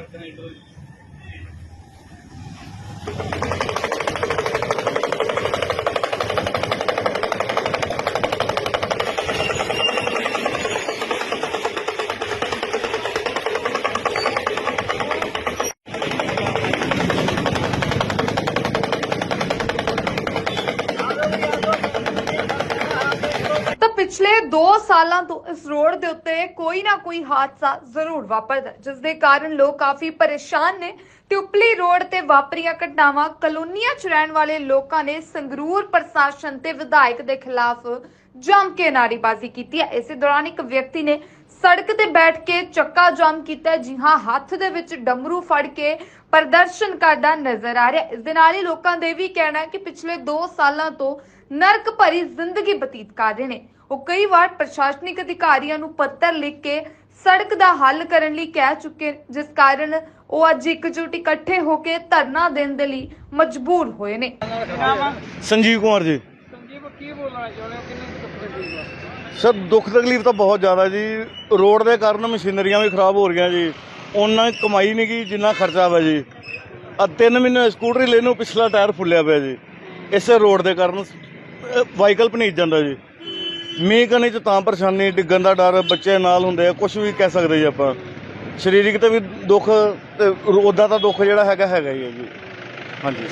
ਤਾਂ ਪਿਛਲੇ 2 ਸਾਲਾਂ ਤੋਂ ਇਸ ਰੋਡ ਦੇ ਉੱਤੇ ਕੋਈ ਨਾ ਕੋਈ ਹਾਦਸਾ ਜ਼ਰੂਰ ਵਾਪਰਦਾ ਜਿਸ ਦੇ ਕਾਰਨ ਲੋਕ ਕਾਫੀ ਪਰੇਸ਼ਾਨ ਨੇ ਤੇ ਉਪਲੀ ਰੋਡ ਤੇ ਵਾਪਰੀਆਂ ਘਟਨਾਵਾਂ ਕਲੋਨੀਆਂ 'ਚ ਰਹਿਣ ਵਾਲੇ ਲੋਕਾਂ ਨੇ ਸੰਗਰੂਰ ਪ੍ਰਸ਼ਾਸਨ ਤੇ ਵਿਧਾਇਕ ਦੇ ਖਿਲਾਫ ਜੰਮ ਕੇ ਨਾਅਰੇਬਾਜ਼ੀ ਕੀਤੀ ਹੈ ਇਸੇ ਦੌਰਾਨ ਇੱਕ ਵਿਅਕਤੀ ਨੇ ਸੜਕ ਤੇ ਬੈਠ ਕੇ ਚੱਕਾ ਜਾਮ ਕੀਤਾ ਹੈ। ਜੀ ਹਾਂ, ਹੱਥ ਦੇ ਵਿੱਚ ਡਮਰੂ ਫੜ ਕੇ ਪ੍ਰਦਰਸ਼ਨ ਕਰਦਾ ਨਜ਼ਰ ਆ ਰਿਹਾ ਹੈ। ਇਸ ਦੇ ਨਾਲ ਹੀ ਲੋਕਾਂ ਦੇ ਵੀ ਕਹਿਣਾ ਹੈ ਕਿ ਪਿਛਲੇ 2 ਸਾਲਾਂ ਤੋਂ ਨਰਕ ਭਰੀ ਜ਼ਿੰਦਗੀ ਬਤੀਤ ਕਰ ਰਹੇ ਨੇ ਉਹ ਕਈ ਵਾਰ ਪ੍ਰਸ਼ਾਸਨਿਕ ਅਧਿਕਾਰੀਆਂ ਨੂੰ ਪੱਤਰ ਲਿਖ ਕੇ ਸੜਕ ਦਾ ਹੱਲ ਕਰਨ ਲਈ ਕਹਿ ਚੁੱਕੇ ਜਿਸ ਕਾਰਨ ਉਹ ਅੱਜ ਇਕਜੁੱਟ ਇਕੱਠੇ ਹੋ ਕੇ ਧਰਨਾ ਦੇਣ ਦੇ ਲਈ ਮਜਬੂਰ ਹੋਏ ਨੇ। ਸੰਜੀਵ ਕੁਮਾਰ ਜੀ। ਸੰਜੀਵ ਕੀ ਬੋਲਣਾ ਚਾਹੁੰਦੇ ਹੋ? ਕਿੰਨੇ ਕੁ ਦੁੱਖ ਤਕਲੀਫ ਆ? ਸਰ ਦੁੱਖ ਤਕਲੀਫ ਤਾਂ ਬਹੁਤ ਜ਼ਿਆਦਾ ਜੀ। ਰੋਡ ਦੇ ਕਾਰਨ ਮਸ਼ੀਨਰੀਆਂ ਵੀ ਖਰਾਬ ਹੋ ਰਹੀਆਂ ਜੀ। ਉਹਨਾਂ ਕਮਾਈ ਨਹੀਂ ਗਈ ਜਿੰਨਾ ਖਰਚਾ ਵਾ ਜੀ। ਆ ਤਿੰਨ ਮਹੀਨੇ ਸਕੂਟਰੀ ਲੈਣ ਨੂੰ ਪਿਛਲਾ ਟਾਇਰ ਫੁੱਲਿਆ ਪਿਆ ਜੀ। ਇਸੇ ਰੋਡ ਦੇ ਕਾਰਨ ਵਾਹੀਕਲ ਭਨੀਜ ਜਾਂਦਾ ਜੀ। ਮੀਂਹ ਕਣੀ ਚ ਤਾਂ ਪਰੇਸ਼ਾਨੀ, ਡਿੱਗਣ ਦਾ ਡਰ, ਬੱਚੇ ਨਾਲ ਹੁੰਦੇ ਆ ਕੁਝ ਵੀ ਕਹਿ ਸਕਦੇ ਜੀ ਆਪਾਂ। ਸਰੀਰਕ ਤੇ ਵੀ ਦੁੱਖ ਤੇ ਉਹਦਾ ਤਾਂ ਦੁੱਖ ਜਿਹੜਾ ਹੈਗਾ ਹੈਗਾ ਹੀ ਹੈ ਜੀ। ਹਾਂਜੀ।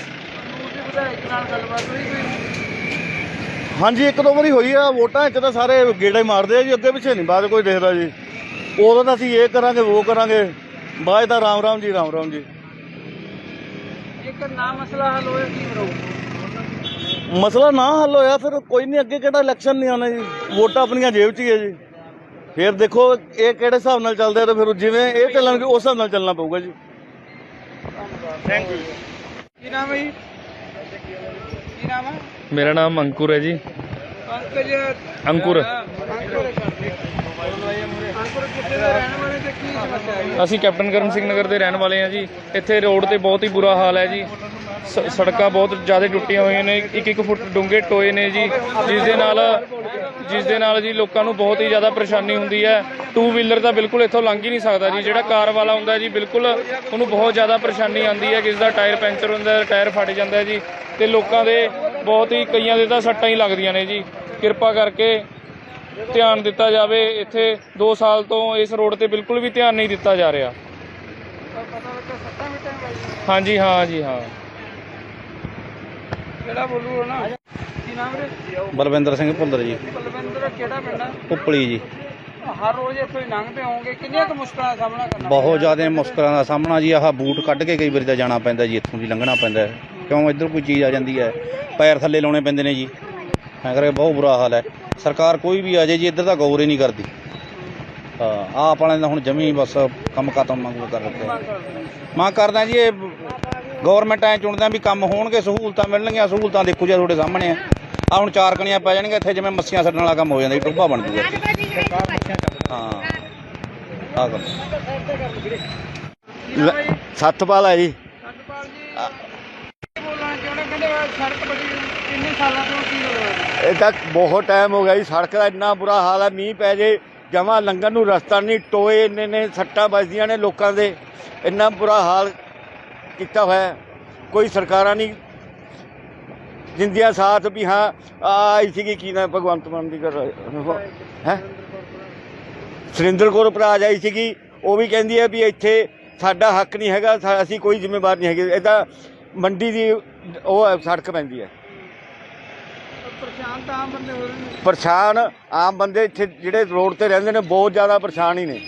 ਹਾਂਜੀ, ਇੱਕ ਦੋ ਵਾਰੀ ਹੋਈ ਆ ਵੋਟਾਂ, ਇੱਕ ਤਾਂ ਸਾਰੇ ਗੇੜੇ ਮਾਰਦੇ ਆ ਜੀ, ਅੱਗੇ ਪਿੱਛੇ ਨਹੀਂ, ਬਾਅਦ ਕੋਈ ਦੇਖਦਾ ਜੀ। ਉਦੋਂ ਤਾਂ ਅਸੀਂ ਇਹ ਕਰਾਂਗੇ, ਉਹ ਕਰਾਂਗੇ, ਬਾਅਦ ਤਾਂ ਰਾਮ ਰਾਮ ਜੀ, ਰਾਮ ਰਾਮ ਜੀ। ਇੱਕ ਨਾ ਮਸਲਾ ਹੱਲ ਹੋਇਆ, ਕੀ ਬਣਾਉ ਮਸਲਾ ਨਾ ਹੱਲ ਹੋਇਆ ਫਿਰ ਕੋਈ ਨਹੀਂ ਅੱਗੇ ਕਿਹੜਾ ਇਲੈਕਸ਼ਨ ਨਹੀਂ ਆਉਣਾ ਜੀ? ਵੋਟਾਂ ਆਪਣੀਆਂ ਜੇਬ 'ਚ ਹੀ ਹੈ ਜੀ। ਫਿਰ ਦੇਖੋ ਇਹ ਕਿਹੜੇ ਹਿਸਾਬ ਨਾਲ ਚੱਲਦੇ ਆ ਤੇ ਫਿਰ ਜਿਵੇਂ ਇਹ ਚੱਲਣਗੇ ਉਸ ਹਿਸਾਬ ਨਾਲ ਚੱਲਣਾ ਪਊਗਾ ਜੀ। ਥੈਂਕ ਯੂ ਕੀ ਨਾਮ ਹੈ ਜੀ? ਕੀ ਨਾਮ ਹੈ? ਮੇਰਾ ਨਾਮ ਅੰਕੁਰ ਹੈ ਜੀ। ਅੰਕੁਰ। ਅੰਕੁਰ। ਅੰਕੁਰ ਕਿੱਥੇ ਦੇ ਰਹਿਣ ਵਾਲੇ ਤੇ ਕੀ ਸਮੱਸਿਆ ਹੈ ਅਸੀਂ ਕੈਪਟਨ ਕਰਮ ਸਿੰਘ ਨਗਰ ਦੇ ਰਹਿਣ ਵਾਲੇ ਹਾਂ ਜੀ। ਇੱਥੇ ਰੋਡ ਤੇ ਬਹੁਤ ਹੀ ਬੁਰਾ ਹਾਲ ਹੈ ਜੀ। ਸ- ਸੜਕਾਂ ਬਹੁਤ ਜ਼ਿਆਦਾ ਟੁੱਟੀਆਂ ਹੋਈਆਂ ਨੇ, ਇੱਕ ਇੱਕ ਫੁੱਟ ਡੂੰਘੇ ਟੋਏ ਨੇ ਜੀ, ਜਿਸ ਦੇ ਨਾਲ, ਜਿਸ ਦੇ ਨਾਲ ਜੀ ਲੋਕਾਂ ਨੂੰ ਬਹੁਤ ਹੀ ਜ਼ਿਆਦਾ ਪਰੇਸ਼ਾਨੀ ਹੁੰਦੀ ਹੈ। ਟੂ ਵੀਲਰ ਤਾਂ ਬਿਲਕੁਲ ਇੱਥੋਂ ਲੰਘ ਹੀ ਨਹੀਂ ਸਕਦਾ ਜੀ, ਜਿਹੜਾ ਕਾਰ ਵਾਲਾ ਹੁੰਦਾ ਜੀ, ਬਿਲਕੁਲ ਉਹਨੂੰ ਬਹੁਤ ਜ਼ਿਆਦਾ ਪਰੇਸ਼ਾਨੀ ਆਉਂਦੀ ਹੈ ਕਿਸ ਦਾ ਟਾਇਰ ਪੈਂਚਰ ਹੁੰਦਾ ਹੈ ਟਾਇਰ ਫਟ ਜਾਂਦਾ ਹੈ ਜੀ, ਤੇ ਲੋਕਾਂ ਦੇ ਬਹੁਤ ਹੀ, ਕਈਆਂ ਦੇ ਤਾਂ ਸੱਟਾਂ ਹੀ ਲੱਗਦੀਆਂ ਨੇ ਜੀ। ਕਿਰਪਾ ਕਰਕੇ ਧਿਆਨ ਦਿੱਤਾ ਜਾਵੇ, ਇੱਥੇ 2 ਸਾਲ ਤੋਂ ਇਸ ਰੋਡ ਤੇ ਬਿਲਕੁਲ ਵੀ ਧਿਆਨ ਨਹੀਂ ਦਿੱਤਾ ਜਾ ਰਿਹਾ। ਹਾਂਜੀ, ਹਾਂ ਜੀ, ਹਾਂ। ਕਿਹੜਾ ਬੋਲੂ ਨਾ? ਕੀ ਨਾਮ ਹੈ ਬਲਵਿੰਦਰ ਸਿੰਘ ਭੁੱਲਰ ਜੀ। ਬਲਵਿੰਦਰ ਕਿਹੜਾ ਪਿੰਡ ਆ? ਉਪਲੀ ਜੀ। ਹਰ ਰੋਜ਼ ਇੱਥੋਂ ਹੀ ਲੰਘਦੇ ਹੋਵੋਗੇ। ਕਿੰਨੀਆਂ ਕੁ ਮੁਸ਼ਕਲਾਂ ਦਾ ਸਾਹਮਣਾ ਕਰਨਾ ਬਹੁਤ ਜ਼ਿਆਦਾ ਮੁਸ਼ਕਲਾਂ ਦਾ ਸਾਹਮਣਾ ਜੀ ਆਹ ਬੂਟ ਕੱਢ ਕੇ ਕਈ ਵਾਰੀ ਤਾਂ ਜਾਣਾ ਪੈਂਦਾ ਜੀ ਇੱਥੋਂ ਦੀ ਲੰਘਣਾ ਪੈਂਦਾ। ਕਿਉਂ? ਇੱਧਰ ਕੋਈ ਚੀਜ਼ ਆ ਜਾਂਦੀ ਹੈ। ਪੈਰ ਥੱਲੇ ਲਾਉਣੇ ਪੈਂਦੇ ਨੇ ਜੀ। ਐਂ ਕਰਕੇ ਬਹੁਤ ਬੁਰਾ ਹਾਲ ਹੈ। ਸਰਕਾਰ ਕੋਈ ਵੀ ਆ ਜਾਏ ਜੀ ਇੱਧਰ ਤਾਂ ਗੌਰ ਹੀ ਨਹੀਂ ਕਰਦੀ। ਹਾਂ ਆਪ ਵਾਲਿਆਂ ਦਾ ਹੁਣ ਜਮੀ ਬਸ ਕੰਮ ਖਤਮ ਮੰਗੂ ਕਰ ਰੱਖਿਆ। ਮੈਂ ਕਰਦਾ ਜੀ ਇਹ ਗਵਰਨਮੈਂਟ ਐ ਚੁਣਦਾ ਵੀ ਕੰਮ ਹੋਣਗੇ ਸਹੂਲਤਾਂ ਮਿਲਣਗੀਆਂ ਸਹੂਲਤਾਂ ਦੇਖੋ ਜੀ ਤੁਹਾਡੇ ਸਾਹਮਣੇ ਆ। ਆ ਹੁਣ ਚਾਰ ਕਣੀਆਂ ਪੈ ਜਾਣਗੀਆਂ ਇੱਥੇ ਜਿਵੇਂ ਮੱਛੀਆਂ ਛੱਡਣ ਵਾਲਾ ਕੰਮ ਹੋ ਜਾਂਦਾ ਟੁੱਬਾ ਬਣ ਜੂਗਾ। ਹਾਂ। ਆ ਗੱਲ। ਸੱਤਪਾਲ ਹੈ ਜੀ। ਸਤਪਾਲ ਜੀ ਬੋਲਣਾ ਚਾਹੁੰਦੇ? ਕਹਿੰਦੇ ਵਾ ਸੜਕ ਬੜੀ ਕਿੰਨੇ ਸਾਲਾਂ ਤੋਂ ਕੀ ਹੋ ਰਿਹਾ? ਇਹ ਤਾਂ ਬਹੁਤ ਟਾਈਮ ਹੋ ਗਿਆ ਜੀ ਸੜਕ ਦਾ ਇੰਨਾ ਬੁਰਾ ਹਾਲ ਹੈ ਮੀਂਹ ਪੈ ਜੇ ਜਮਾ ਲੰਘਣ ਨੂੰ ਰਸਤਾ ਨਹੀਂ ਟੋਏ ਇੰਨੇ ਨੇ ਸੱਟਾਂ ਵੱਜਦੀਆਂ ਨੇ ਲੋਕਾਂ ਦੇ ਇੰਨਾ ਬੁਰਾ ਹਾਲ। ਕੀਤਾ ਹੋਇਆ। ਕੋਈ ਸਰਕਾਰਾਂ ਨਹੀਂ। ਜਿੰਦਿਆ ਸਾਥ ਵੀ ਹਾਂ ਆਈ ਸੀਗੀ ਕੀ ਨਾ ਭਗਵੰਤ ਮਾਨ ਦੀ ਕਰ ਹੈ? ਸੁਰਿੰਦਰ ਕੌਰ ਭਰਾ ਜਾਈ ਸੀਗੀ। ਉਹ ਵੀ ਕਹਿੰਦੀ ਹੈ ਵੀ ਇੱਥੇ ਸਾਡਾ ਹੱਕ ਨਹੀਂ ਹੈਗਾ ਅਸੀਂ ਕੋਈ ਜ਼ਿੰਮੇਵਾਰ ਨਹੀਂ ਹੈਗੇ। ਇਹ ਤਾਂ ਮੰਡੀ ਦੀ ਉਹ ਸੜਕ ਪੈਂਦੀ ਹੈ। ਪਰੇਸ਼ਾਨ ਤਾਂ ਆਮ ਬੰਦੇ ਹੋ ਰਹੇ ਨੇ। ਪਰੇਸ਼ਾਨ ਆਮ ਬੰਦੇ ਇੱਥੇ ਜਿਹੜੇ ਰੋਡ ਤੇ ਰਹਿੰਦੇ ਨੇ ਬਹੁਤ ਜ਼ਿਆਦਾ ਪਰੇਸ਼ਾਨ ਹੀ ਨੇ।